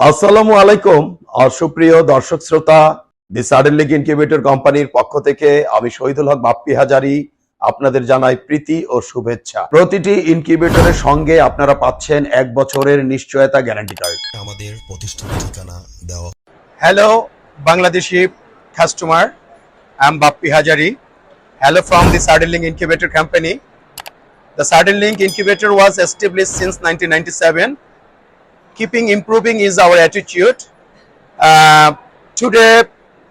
আসসালামু আলাইকুম সুপ্রিয় দর্শক শ্রোতা দি সাডেন লিগ ইনকিউবেটর কোম্পানির পক্ষ থেকে আমি শহীদুল হক বাপ্পি হাজারি আপনাদের জানাই প্রীতি ও শুভেচ্ছা প্রতিটি ইনকিউবেটরের সঙ্গে আপনারা পাচ্ছেন এক বছরের নিশ্চয়তা গ্যারান্টি কার্ড আমাদের প্রতিষ্ঠান ঠিকানা দেওয়া Hello, Bangladeshi customer. I'm Bappi Hajari. Hello from the Sardinlink Incubator Company. The Sardinlink Incubator was established since 1997. Keeping improving is our attitude. Uh, today,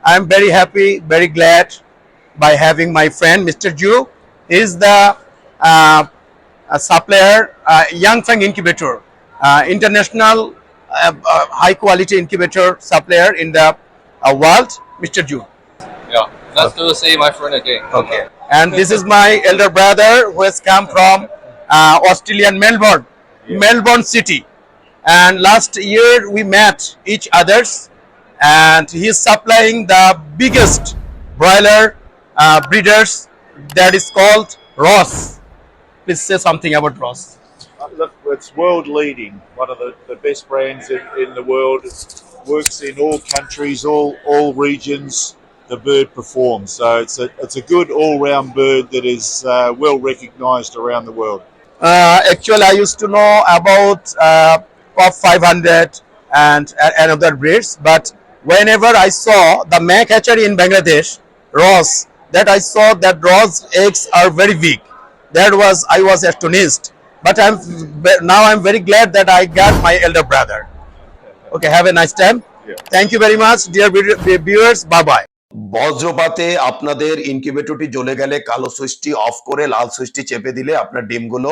I'm very happy, very glad by having my friend Mr. Ju. He is the uh, a supplier, uh, Young Fang Incubator, uh, international uh, uh, high quality incubator supplier in the uh, world, Mr. Ju. Yeah, nice to see my friend again. Okay. And this is my elder brother who has come from uh, Australian Melbourne, Melbourne City. And last year we met each others, and he is supplying the biggest broiler uh, breeders that is called Ross. Please say something about Ross. Uh, Look, it's world leading, one of the, the best brands in, in the world. It works in all countries, all all regions. The bird performs, so it's a it's a good all round bird that is uh, well recognised around the world. Uh, actually, I used to know about uh, COP 500 and, and other breeds, but whenever I saw the Mac hatchery in Bangladesh, Ross, that I saw that Ross eggs are very weak. That was I was astonished. But I'm now I'm very glad that I got my elder brother. Okay, have a nice time. Yeah. Thank you very much, dear viewers. Bye bye. বজ্রপাতে আপনাদের ইনকিউবেটরটি জ্বলে গেলে কালো সুইচটি of করে লাল সুইচটি চেপে দিলে আপনার ডিমগুলো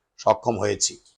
সক্ষম হয়েছি।